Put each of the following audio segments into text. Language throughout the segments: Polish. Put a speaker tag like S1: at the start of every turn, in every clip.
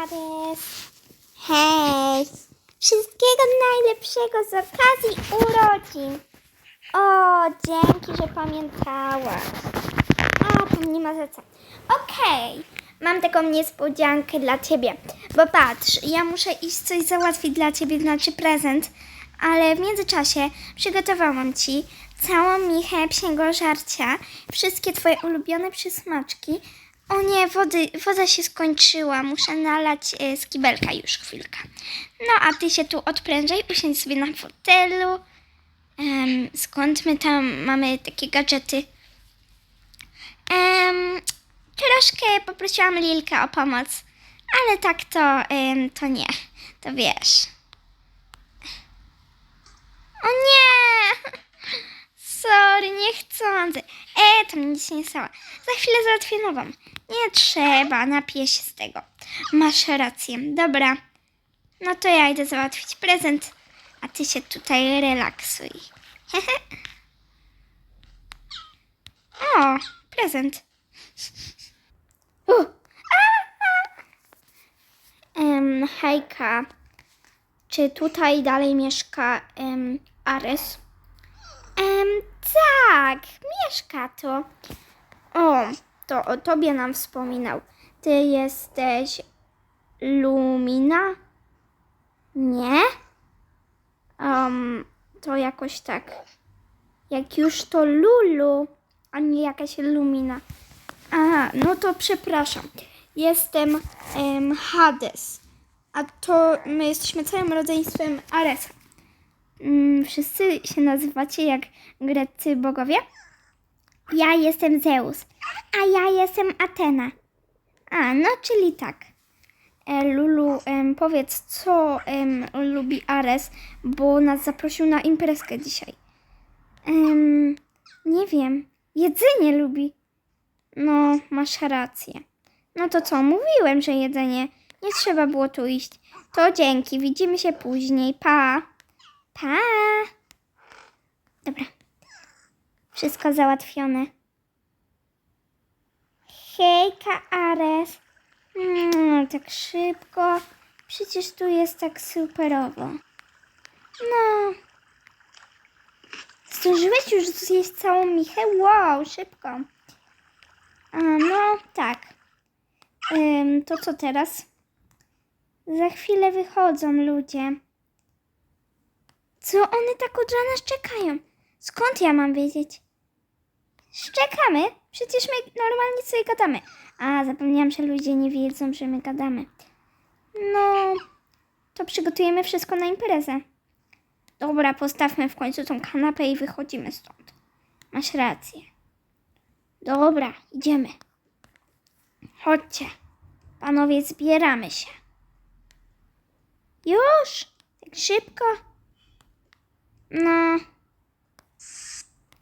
S1: Ares. Hej! Wszystkiego najlepszego z okazji urodzin. O, dzięki, że pamiętałaś. A, tam nie ma za co. Okej, mam taką niespodziankę dla ciebie. Bo patrz, ja muszę iść coś załatwić dla ciebie, znaczy prezent. Ale w międzyczasie przygotowałam ci całą michę psiego żarcia, wszystkie twoje ulubione przysmaczki. O nie, wody, woda się skończyła, muszę nalać e, z kibelka już chwilkę. No a ty się tu odprężaj, usiądź sobie na fotelu. Skąd my tam mamy takie gadżety? Em, troszkę poprosiłam Lilkę o pomoc, ale tak to, to nie, to wiesz. O nie! Sorry, niechcący. E, tam nic nie stało. Za chwilę załatwię nową. Nie trzeba, napiję się z tego. Masz rację. Dobra. No to ja idę załatwić prezent, a ty się tutaj relaksuj. o, prezent. U. A, a. Em, hejka. Czy tutaj dalej mieszka em, Ares? Em, tak, mieszka to. O, to o tobie nam wspominał. Ty jesteś Lumina? Nie? Um, to jakoś tak. Jak już to Lulu, a nie jakaś Lumina. Aha, no to przepraszam. Jestem em, Hades. A to my jesteśmy całym rodzeństwem Aresa. Mm, wszyscy się nazywacie jak greccy bogowie? Ja jestem Zeus, a ja jestem Atena. A, no czyli tak. E, Lulu, powiedz, co lubi Ares, bo nas zaprosił na imprezkę dzisiaj. Nie wiem. Jedzenie lubi. No, masz rację. No to co, mówiłem, że jedzenie. Nie trzeba było tu iść. To dzięki, widzimy się później. Pa. Pa. Dobra. Wszystko załatwione. Hejka, Ares. Mm, tak szybko. Przecież tu jest tak superowo. No. Zdążyłeś już zjeść całą michę? Wow, szybko. A, no, tak. Ym, to co teraz? Za chwilę wychodzą ludzie. Co one tak od rana czekają? Skąd ja mam wiedzieć? Szczekamy? Przecież my normalnie sobie gadamy. A, zapomniałam, że ludzie nie wiedzą, że my gadamy. No, to przygotujemy wszystko na imprezę. Dobra, postawmy w końcu tą kanapę i wychodzimy stąd. Masz rację. Dobra, idziemy. Chodźcie. Panowie, zbieramy się. Już? Tak szybko? No.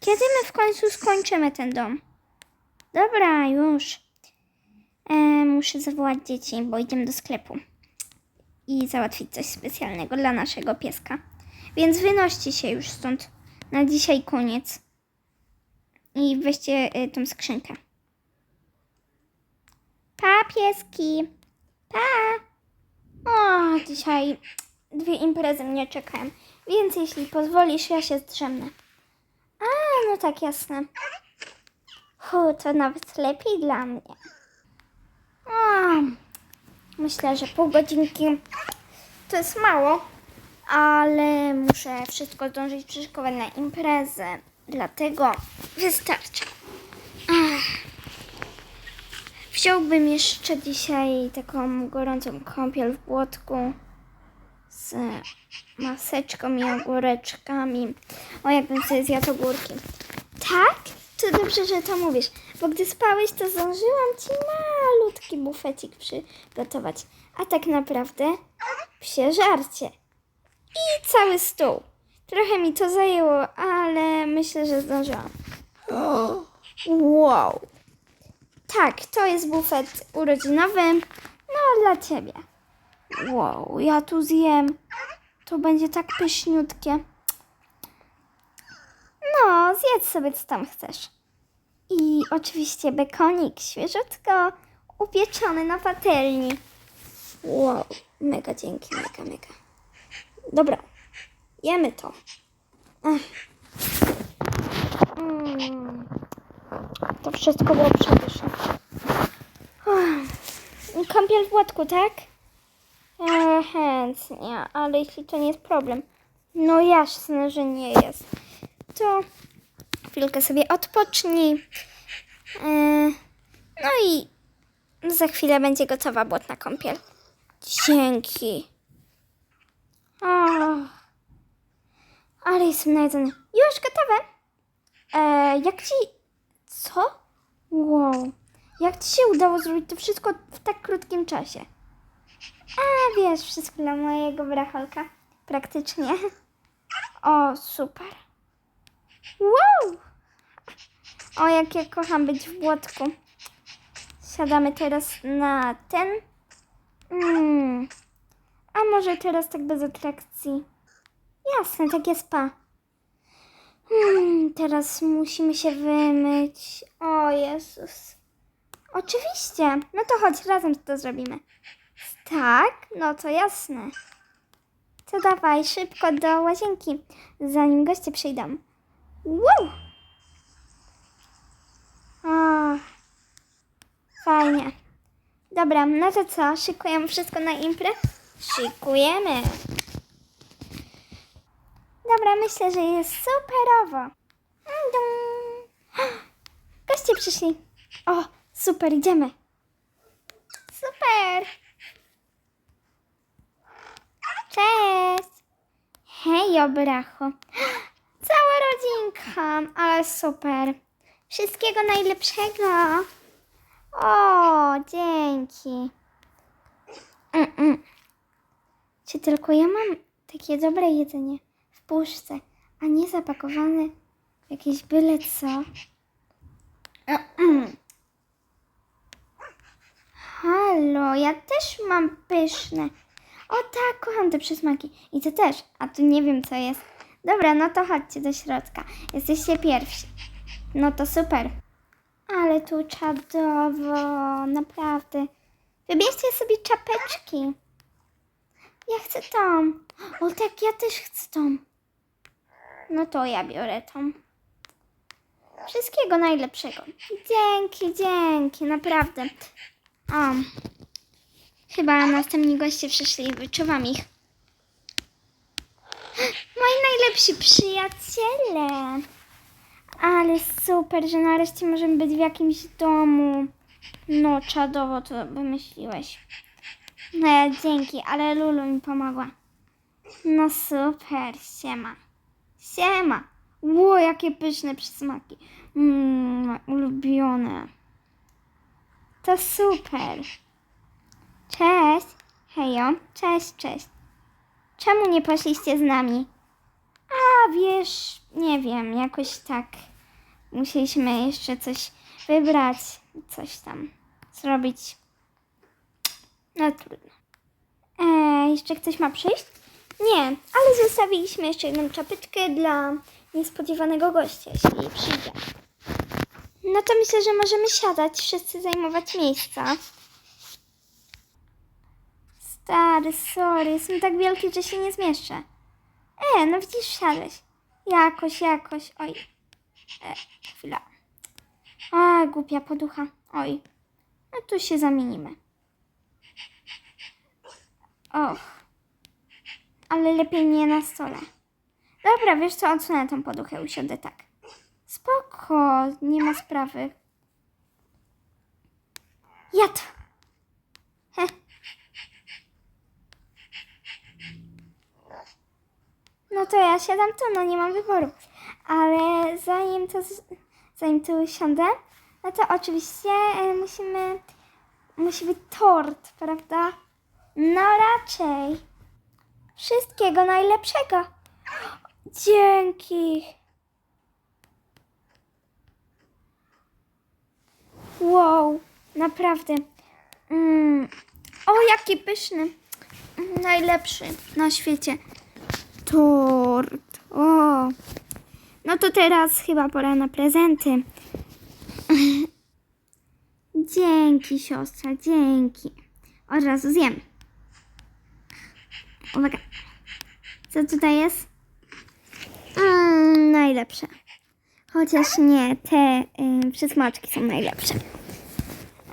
S1: Kiedy my w końcu skończymy ten dom? Dobra, już. E, muszę zawołać dzieci, bo idziemy do sklepu. I załatwić coś specjalnego dla naszego pieska. Więc wynoście się już stąd. Na dzisiaj koniec. I weźcie y, tą skrzynkę. Pa, pieski. Pa. O, dzisiaj dwie imprezy mnie czekają. Więc jeśli pozwolisz, ja się zdrzemnę. A, no tak, jasne. Hu, to nawet lepiej dla mnie. A, myślę, że pół godzinki to jest mało, ale muszę wszystko zdążyć przyszykować na imprezę. Dlatego wystarczy. Wziąłbym jeszcze dzisiaj taką gorącą kąpiel w błotku maseczką i ogóreczkami. O, jakbym sobie zjadł ogórki. Tak? To dobrze, że to mówisz, bo gdy spałeś, to zdążyłam ci malutki bufecik przygotować. A tak naprawdę psie żarcie. I cały stół. Trochę mi to zajęło, ale myślę, że zdążyłam. Wow. Tak, to jest bufet urodzinowy. No, dla ciebie. Wow, ja tu zjem. To będzie tak pyszniutkie. No, zjedz sobie co tam chcesz. I oczywiście bekonik świeżutko upieczony na patelni. Wow, mega dzięki, mega, mega. Dobra, jemy to. Mm. To wszystko było przepyszne. Kąpiel w błotku, tak? E, chętnie, ale jeśli to nie jest problem. No jasne, że nie jest. To chwilkę sobie odpocznij. E, no i za chwilę będzie gotowa błotna kąpiel. Dzięki. O, ale jestem najedzony. Już gotowe. E, jak ci... Co? Wow. Jak ci się udało zrobić to wszystko w tak krótkim czasie? A wiesz, wszystko dla mojego bracholka. Praktycznie. O, super. Wow! O, jak ja kocham być w błotku. Siadamy teraz na ten. Mm. A może teraz tak bez atrakcji? Jasne, tak jest pa. Hmm, teraz musimy się wymyć. O Jezus. Oczywiście. No to chodź, razem to zrobimy. Tak? No to jasne. To dawaj szybko do łazienki, zanim goście przyjdą. Wow! O, fajnie. Dobra, no to co? Szykujemy wszystko na imprę? Szykujemy. Dobra, myślę, że jest superowo. Dum. Goście przyszli. O, super, idziemy. Super. Cześć. Hej, obracho. Cała rodzinka, ale super. Wszystkiego najlepszego. O, dzięki. Mm-mm. Czy tylko ja mam takie dobre jedzenie w puszce, a nie zapakowane w jakieś byle co? Mm-mm. Halo, ja też mam pyszne. O tak, kocham te przysmaki. I ty też, a tu nie wiem co jest. Dobra, no to chodźcie do środka. Jesteście pierwsi. No to super. Ale tu czadowo, naprawdę. Wybierzcie sobie czapeczki. Ja chcę tą. O tak, ja też chcę tą. No to ja biorę tą. Wszystkiego najlepszego. Dzięki, dzięki, naprawdę. O, chyba następni goście przyszli i wyczuwam ich. Moi najlepsi przyjaciele. Ale super, że nareszcie możemy być w jakimś domu. No, czadowo to wymyśliłeś. No, dzięki, ale Lulu mi pomogła. No super, siema. Siema. Ło, jakie pyszne przysmaki. Mmm, ulubione. To super. Cześć. Hejo, cześć, cześć. Czemu nie poszliście z nami? A wiesz, nie wiem, jakoś tak musieliśmy jeszcze coś wybrać, coś tam zrobić. No trudno. E, jeszcze ktoś ma przyjść? Nie, ale zostawiliśmy jeszcze jedną czapeczkę dla niespodziewanego gościa, jeśli przyjdzie. No to myślę, że możemy siadać, wszyscy zajmować miejsca. Stary, sorry, są tak wielkie, że się nie zmieszczę. E, no widzisz, siadłeś. Jakoś, jakoś, oj. E, chwila. A, głupia poducha. Oj. No tu się zamienimy. Och. Ale lepiej nie na stole. Dobra, wiesz co, odsunę tą poduchę, usiądę tak. Spoko, nie ma sprawy. Ja to. Heh. No to ja siadam tu, no nie mam wyboru. Ale zanim to, zanim tu usiądę, no to oczywiście e, musimy, musi być tort, prawda? No raczej. Wszystkiego najlepszego. Dzięki. Wow, naprawdę. Mm. O, jaki pyszny. Najlepszy na świecie. Tort. O. No to teraz chyba pora na prezenty. Dzięki, siostra, dzięki. Od razu zjem. Uwaga. Co tutaj jest? Mm, najlepsze. Chociaż nie, te y, przysmaczki są najlepsze.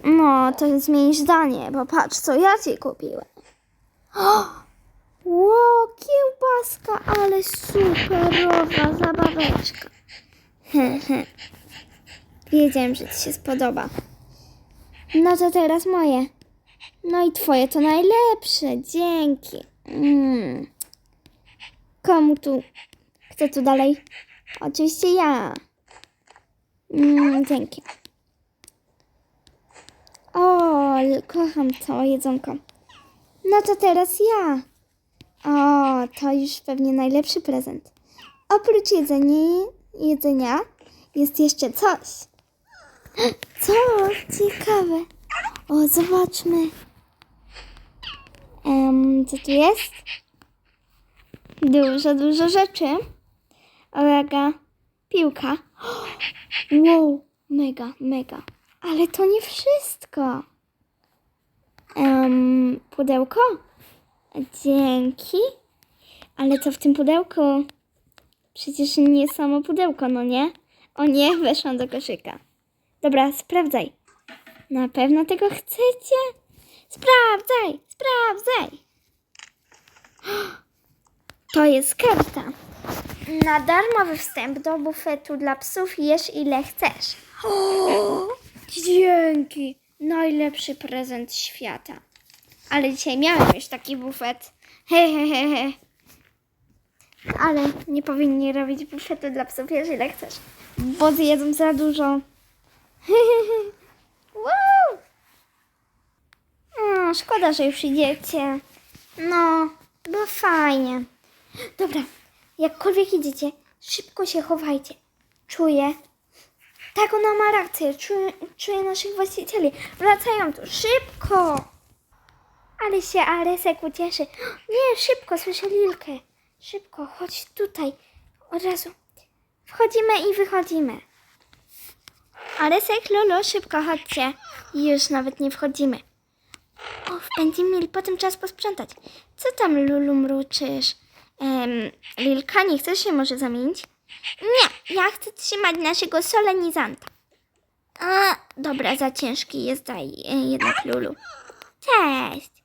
S1: No, to zmień zdanie, bo patrz, co ja ci kupiłem. Ło, kiełbaska, ale superowa zabaweczka. Hehe. Wiedziałem, że ci się spodoba. No to teraz moje. No i twoje to najlepsze, dzięki. Mm. Komu tu? Kto tu dalej? Oczywiście ja. Mm, dzięki. O, kocham to jedzonko. No to teraz ja. O, to już pewnie najlepszy prezent. Oprócz jedzenia, jedzenia jest jeszcze coś. Co? Ciekawe. O, zobaczmy. Em, co tu jest? Dużo, dużo rzeczy. Uwaga, piłka. Wow, mega, mega. Ale to nie wszystko. Em, pudełko? Dzięki. Ale co w tym pudełku? Przecież nie samo pudełko, no nie? O nie, weszłam do koszyka. Dobra, sprawdzaj. Na pewno tego chcecie? Sprawdzaj, sprawdzaj. To jest karta. Na darmowy wstęp do bufetu dla psów jesz ile chcesz. O, dzięki. Najlepszy prezent świata. Ale dzisiaj miałem już taki bufet. He, he, he, he. Ale nie powinni robić bufetu dla psów ile chcesz. Bo zjedzą za dużo. Wow! O, szkoda, że już idziecie. No, było fajnie. Dobra, jakkolwiek idziecie, szybko się chowajcie. Czuję. Tak, ona ma rację. Czuję, czuję naszych właścicieli. Wracają tu. Szybko! Ale się Aresek ucieszy. Nie, szybko, słyszę Lilkę. Szybko, chodź tutaj. Od razu. Wchodzimy i wychodzimy. Aresek, Lolo, szybko chodźcie. Już nawet nie wchodzimy. Och, będziemy mieli potem czas posprzątać. Co tam, Lulu, mruczysz? Lilka, nie chcesz się może zamienić? Nie, ja chcę trzymać naszego solenizanta. A, dobra, za ciężki jest, daj e, jednak Lulu. Cześć.